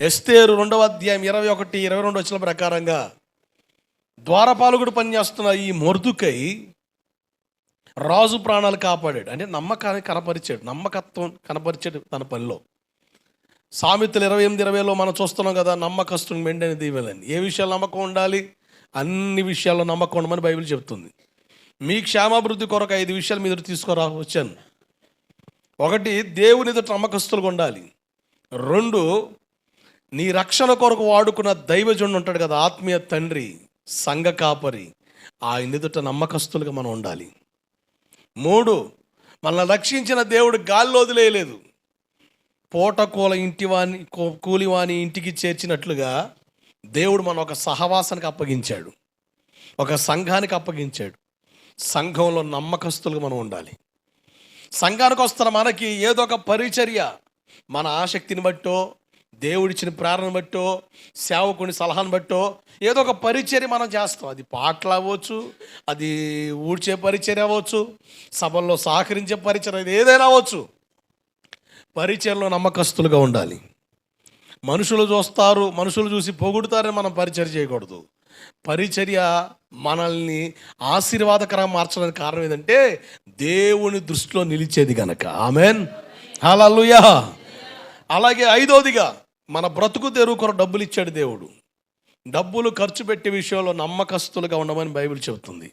ఎస్తేరు రెండవ అధ్యాయం ఇరవై ఒకటి ఇరవై రెండు వచ్చిన ప్రకారంగా ద్వారపాలకుడు పనిచేస్తున్న ఈ మొర్దుకై రాజు ప్రాణాలు కాపాడాడు. అంటే నమ్మకాన్ని కనపరిచాడు నమ్మకత్వం కనపరిచాడు తన పనిలో. సామెతలు ఇరవై ఎనిమిది ఇరవైలో మనం చూస్తున్నాం కదా నమ్మకస్తుని మెండని దీవెలని ఏ విషయాలు నమ్మకం ఉండాలి? అన్ని విషయాల్లో నమ్మకం ఉండమని బైబిల్ చెప్తుంది. మీ క్షేమాభివృద్ధి కొరకు ఐదు విషయాలు మీద తీసుకురా వచ్చాను. ఒకటి దేవుని ఎదుట నమ్మకస్తులుగా ఉండాలి. రెండు నీ రక్షణ కొరకు వాడుకున్న దైవజుండు ఉంటాడు కదా ఆత్మీయ తండ్రి సంఘ కాపరి. ఆయన ఎదుట నమ్మకస్తులుగా మనం ఉండాలి. మూడు మనల్ని రక్షించిన దేవుడు గాల్లో వదిలేయలేదు. పూటకూల ఇంటి వాని కూ- కూలివాని ఇంటికి చేర్చినట్లుగా దేవుడు మనం ఒక సహవాసానికి అప్పగించాడు. ఒక సంఘానికి అప్పగించాడు. సంఘంలో నమ్మకస్తులుగా మనం ఉండాలి. సంఘానికి వస్తున్న మనకి ఏదో ఒక పరిచర్య మన ఆసక్తిని బట్టో దేవుడిచ్చిన ప్రేరణ బట్టో సేవకుని సలహాను బట్టో ఏదో ఒక పరిచర్య మనం చేస్తాం. అది పాటలు అవ్వచ్చు అది ఊడ్చే పరిచర్య అవ్వచ్చు సభల్లో సహకరించే పరిచర్య అది ఏదైనా అవ్వచ్చు. పరిచర్లో నమ్మకస్తులుగా ఉండాలి. మనుషులు చూస్తారు మనుషులు చూసి పొగుడుతారని మనం పరిచర్య చేయకూడదు. పరిచర్య మనల్ని ఆశీర్వాదకరంగా మార్చడానికి కారణం ఏంటంటే దేవుని దృష్టిలో నిలిచేది గనక. ఆమెన్. హల్లెలూయా. అలాగే ఐదోదిగా మన బ్రతుకు తెరువు డబ్బులు ఇచ్చాడు దేవుడు. డబ్బులు ఖర్చు పెట్టే విషయంలో నమ్మకస్తులుగా ఉండమని బైబిల్ చెబుతుంది.